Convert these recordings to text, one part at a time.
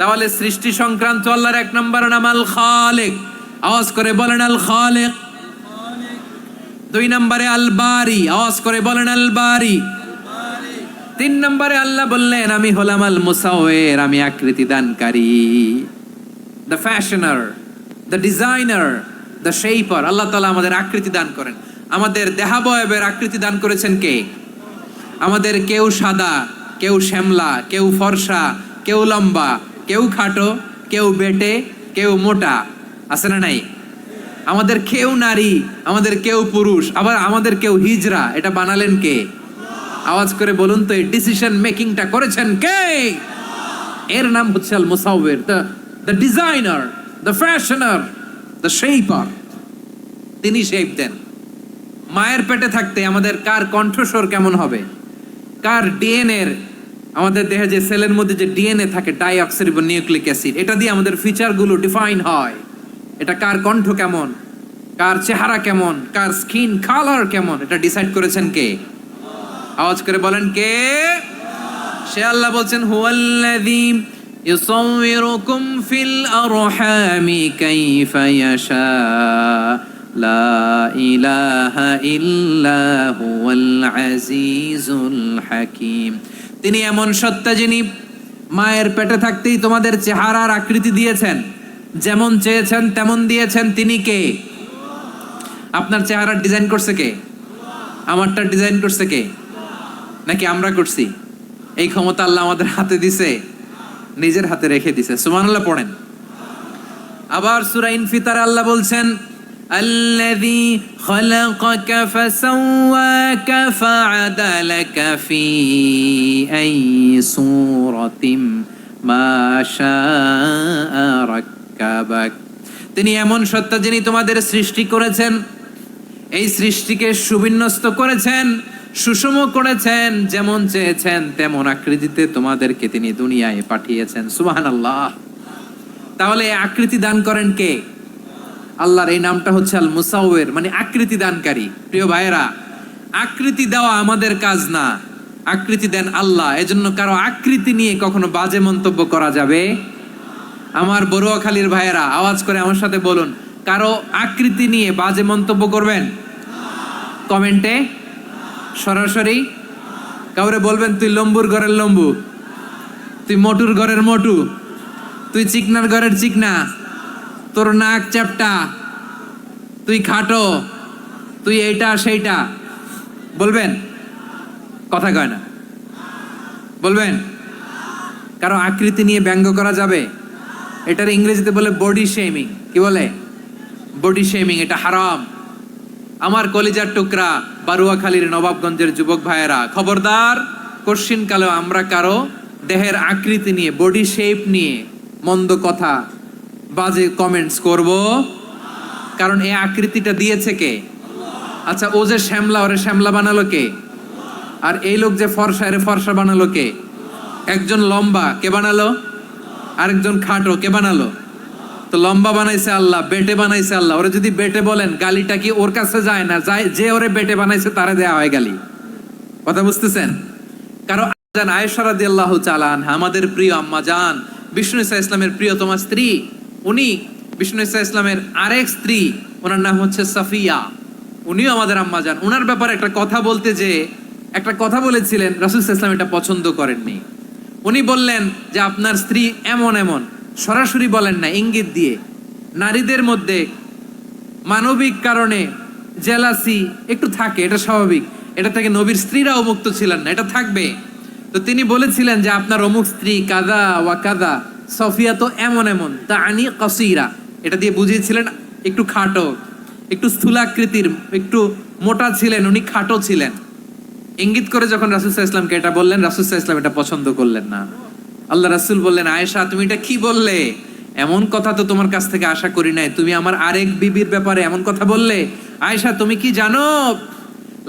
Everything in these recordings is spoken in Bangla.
তাহলে সৃষ্টি সংক্রান্ত আল্লাহর এক নম্বর নাম আল খালেক। আওয়াজ করে বলেন আল খালেক। দুই নম্বরে আল বারি। আওয়াজ করে বলেন আল বারি। তিন নম্বরে আল্লাহ বললেন, আমি হলাম আল মুসাওয়ের, আমি আকৃতি দানকারী। The fashioner the designer the shaper আল্লাহ তালা আমাদের আকৃতি দান করেন। আমাদের দেহাবয়বের আকৃতি দান করেছেন কে? আমাদের কেউ সাদা, কেউ শ্যামলা, কেউ ফর্সা, কেউ লম্বা। কেউ খাটো, কেউ বেটে, কেউ মোটা, আছে না নাই? আমাদের কেউ নারী, আমাদের কেউ পুরুষ, আবার আমাদের কেউ হিজরা, এটা বানালেন কে? আওয়াজ করে বলুন তো, এই ডিসিশন মেকিংটা করেছেন কে? এর নাম হচ্ছে আল মুসাউবের the the designer the fashioner the shaper তিনি শেপ দেন। মায়ের পেটে থাকতে আমাদের কার কণ্ঠস্বর কেমন হবে? কার ডিএনএর আমাদের দেহে যে সেলের মধ্যে যে ডিএনএ থাকে ডাইঅক্সিরিবো নিউক্লিক অ্যাসিড এটা দিয়ে আমাদের ফিচারগুলো ডিফাইন হয়। এটা কার কণ্ঠ কেমন? কার চেহারা কেমন? কার স্কিন কালার কেমন? এটা ডিসাইড করেছেন কে? আওয়াজ করে বলেন কে? সে আল্লাহ বলছেন, হুয়াল্লাযী ইউসাউবিরুকুম ফিল আরহামি কাইফা ইয়াশা। লা ইলাহা ইল্লা হুয়াল আজিজুল হাকীম। তিনি এমন সত্তা যিনি মায়ের পেটে থাকতেই তোমাদের চেহারার আকৃতি দিয়েছেন। যেমন চেয়েছেন, তেমন দিয়েছেন। তিনি কে? আপনার চেহারার ডিজাইন করছে কে? আমারটা ডিজাইন করছে কে? নাকি আমরা করছি? এই ক্ষমতা আল্লাহ আমাদের হাতে দিছে, নিজের হাতে রেখে দিছে। সুবহানাল্লাহ, পড়েন। আবার সূরা ইনফিতার আল্লাহ বলছেন الذي خلقك فسواك فعدلك في أي صورة ما شاء ركبك তিনি এমন সত্তা যিনি তোমাদের সৃষ্টি করেছেন এই সৃষ্টিকে সুবিন্যস্ত করেছেন সুষম করেছেন যেমন চেয়েছেন তেমন আকৃতিতে তোমাদেরকে তিনি দুনিয়ায় পাঠিয়েছেন সুবাহান আল্লাহ তাহলে এই আকৃতি দান করেন কে আল্লাহর এই নামটা হচ্ছে আল মুসাউয়ের মানে আকৃতি দানকারী। প্রিয় ভাইয়েরা, আকৃতি দেওয়া আমাদের কাজ না। আকৃতি দেন আল্লাহ, এজন্য কারও আকৃতি নিয়ে কখনো বাজে মন্তব্য করা যাবে? আমার বড়ুয়াখালীর ভাইয়েরা, আওয়াজ করে আমার সাথে বলুন, কারও আকৃতি নিয়ে বাজে মন্তব্য করবেন? কমেন্টে? সরাসরি? কাউরে বলবেন, তুই লম্বুর ঘরের লম্বু, তুই মটুর ঘরের মটু, তুই চিকনার ঘরের চিকনা। তোর নাক চ্যাপটা। তুই খাটো, তুই এইটা, সেইটা। বলবেন? কথা কয় না। বলবেন? কারও আকৃতি নিয়ে ব্যঙ্গ করা যাবে? এটার ইংরেজিতে বলে বডি শেমিং কি বলে? বডি শেমিং এটা হারাম। আমার কলিজার টুকরা বারুয়াখালীর নবাবগঞ্জের যুবক ভাইয়েরা, খবরদার কোশ্চিন কালো আমরা কারও দেহের আকৃতি নিয়ে বডি শেপ নিয়ে মন্দ কথা বাজে কমেন্টস করব। কারণ এই আকৃতিটা দিয়েছে কে? আচ্ছা ও যে শ্যামলা, ওরে শ্যামলা বানালো কে? আর এই লোক যে ফর্সা, এরে ফর্সা বানালো কে? একজন লম্বা, কে বানালো? আরেকজন খাটো, কে বানালো? তো লম্বা বানাইছে আল্লাহ, বেটে বানাইছে আল্লাহ। ওরে যদি বেটে বলেন, গালিটা কি ওর কাছে যায় না? যায়, যে ওরে বেটে বানাইছে, তারে দেয়া হয় গালি। কথা বুঝতেছেন? কারও জান, আয়েশা রাদিয়াল্লাহু তাআলা আনহা, আমাদের প্রিয় আম্মা জান, বিষ্ণু ইসা ইসলামের প্রিয়তমা স্ত্রী উনি বিষ্ণু ইসা ইসলামের আরেক স্ত্রী, ওনার নাম হচ্ছে সাফিয়া। উনিও আমাদের আম্মা জান ওনার ব্যাপারে একটা কথা বলতে যে, একটা কথা বলেছিলেন, রাসূল আলাইহি এটা পছন্দ করেননি। উনি বললেন যে, আপনার স্ত্রী এমন এমন, সরাসরি বলেন না, ইঙ্গিত দিয়ে। নারীদের মধ্যে মানবিক কারণে জেলাসি একটু থাকে, এটা স্বাভাবিক। এটা থেকে নবীর স্ত্রীরাও মুক্ত ছিলেন না, এটা থাকবে। তো তিনি বলেছিলেন যে, আপনার অমুক স্ত্রী কাদা ওয়া কাদা সফিয়া তো এমন এমন তা আনি কসিরা। এটা দিয়ে বুঝিয়েছিলেন একটু খাটো, একটু স্থূলাকৃতির, একটু মোটা ছিলেন, উনি খাটো ছিলেন। ইঙ্গিত করে যখন রাসুসাহ ইসলামকে এটা বললেন রাসুসাহ ইসলাম এটা পছন্দ করলেন না। আল্লাহ রাসুল বললেন, আয়েশা, তুমি এটা কি বললে? এমন কথা তো তোমার কাছ থেকে আশা করি নাই। তুমি আমার আরেক বিবির ব্যাপারে এমন কথা বললে? আয়েশা, তুমি কি জানো?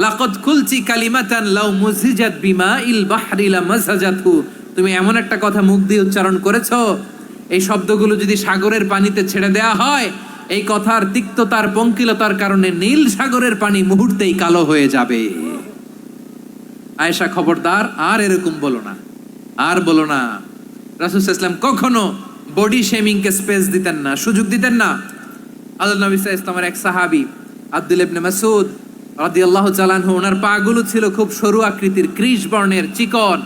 লাকদ কুলচি কালিমাতান লাউ মুজিজাত বিমা ইল বাহরি লা মাজাজাতহু তুমি এমন একটা কথা মুখ দিয়ে উচ্চারণ করেছ? এই শব্দগুলো যদি সাগরের পানিতে ছেড়ে দেয়া হয়, এই কথার তিক্ততার পঙ্কিলতার কারণে নীল সাগরের পানি মুহূর্তেই কালো হয়ে যাবে। আয়েশা খবরদার, আর এরকম বলো না। আর বলো না। রাসুল ইসলাম কখনো বডি শেমিংকে স্পেস দিতেন না, সুযোগ দিতেন না। আল্লাহ নবী ইসলামের এক সাহাবী, আব্দুল ইবনে মাসউদ রাদিয়াল্লাহু তাআলা ওনার পাগুলো ছিল খুব সরু আকৃতির কৃষ বর্ণের, চিকন।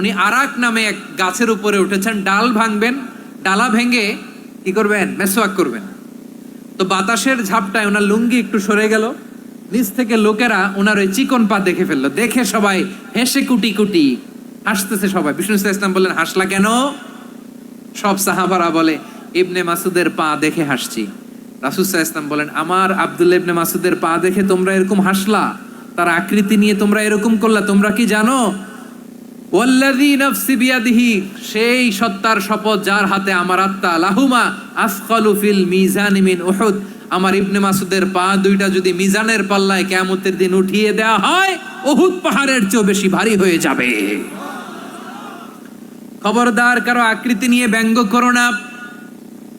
উনি আরাক নামে এক গাছের উপরে উঠেছেন, ডাল ভাঙবেন, ডালা ভেঙে কি করবেন? মেসোয়াক করবেন। তো বাতাসের ঝাপটায় ওনার লুঙ্গি একটু সরে গেল। নিচ থেকে লোকেরা ওনার ওই চিকন পা দেখে ফেলল। দেখে সবাই হেসে কুটি কুটি হাসতেছে সবাই। বিষ্ণু ইসলাম বললেন, হাসলা কেন? সব সাহাবারা বলে, ইবনে মাসুদের পা দেখে হাসছি। রাসুসাহ ইসলাম বলেন, আমার আব্দুল ইবনে মাসুদের পা দেখে তোমরা এরকম হাসলা? তার আকৃতি নিয়ে তোমরা এরকম করলা, তোমরা কি জানো? ওয়াল্লাযী নাফসি বিয়াদিহি, সেই সত্তার শপথ যার হাতে আমার আত্মা, লাহুমা আসকালু ফিল মিজান মিন আমার ইবনে মাসুদের পা দুইটা যদি মিজানের পাল্লায় কিয়ামতের দিন উঠিয়ে দেওয়া হয়, উহুদ পাহাড়ের চেয়েও বেশি ভারী হয়ে যাবে। খবরদার, কারও আকৃতি নিয়ে ব্যঙ্গ করো না।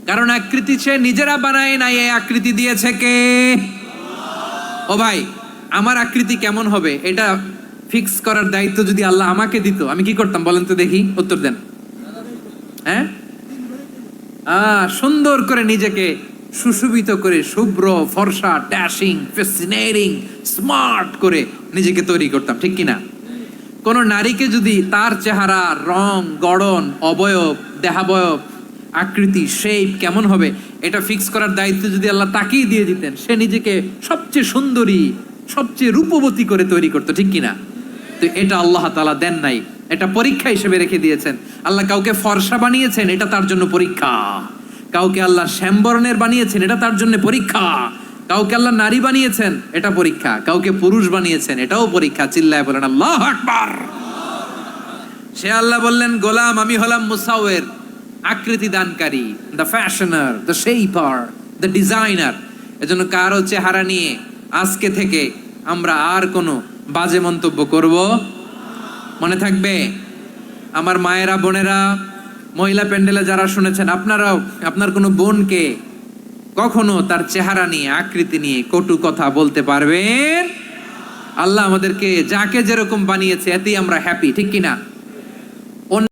কারণ আকৃতি সে নিজেরা বানায় নাই, এই আকৃতি দিয়েছে কে? ও ভাই, আমার আকৃতি কেমন হবে? এটা ফিক্স করার দায়িত্ব যদি আল্লাহ আমাকে দিত, আমি কি করতাম বলেন তো দেখি, উত্তর দেন। হ্যাঁ? সুন্দর করে নিজেকে সুশোভিত করে, শুভ্র, ফর্সা, ড্যাশিং ফেসিনেটিং স্মার্ট করে নিজেকে তৈরি করতাম, ঠিক কিনা? কোন নারীকে যদি তার চেহারা, রং, গড়ন, অবয়ব, দেহাবয়ব, আকৃতি শেপ কেমন হবে, এটা ফিক্স করার দায়িত্ব যদি আল্লাহ তাকেই দিয়ে দিতেন, সে নিজেকে সবচেয়ে সুন্দরী, সবচেয়ে রূপবতী করে তৈরি করতো, ঠিক কিনা? তো এটা আল্লাহ তালা দেন নাই। এটা পরীক্ষা হিসেবে রেখে দিয়েছেন। আল্লাহ কাউকে ফর্সা বানিয়েছেন, এটা তার জন্য পরীক্ষা। কাউকে আল্লাহ শ্যামবরণের বানিয়েছেন, এটা তার জন্য পরীক্ষা। কাউকে আল্লাহ নারী বানিয়েছেন, এটা পরীক্ষা। কাউকে পুরুষ বানিয়েছেন, এটাও পরীক্ষা। চিল্লায় বলেন, আল্লাহ আকবার! সে আল্লাহ বললেন, গোলাম, আমি হলাম মুসাওয়ের আকৃতি দানকারী the fashioner the shaper the designer এজন্য কারও চেহারা নিয়ে আজকে থেকে আমরা আর কোনো বাজে মন্তব্য করব। মনে থাকবে, আমার মায়েরা, বোনেরা, মহিলা প্যান্ডেলে যারা শুনেছেন, আপনারাও, আপনার কোনো বোনকে কখনো তার চেহারা নিয়ে, আকৃতি নিয়ে কটু কথা বলতে পারবেন? আল্লাহ আমাদেরকে যাকে যেরকম বানিয়েছে, এতেই আমরা হ্যাপি ঠিক কিনা?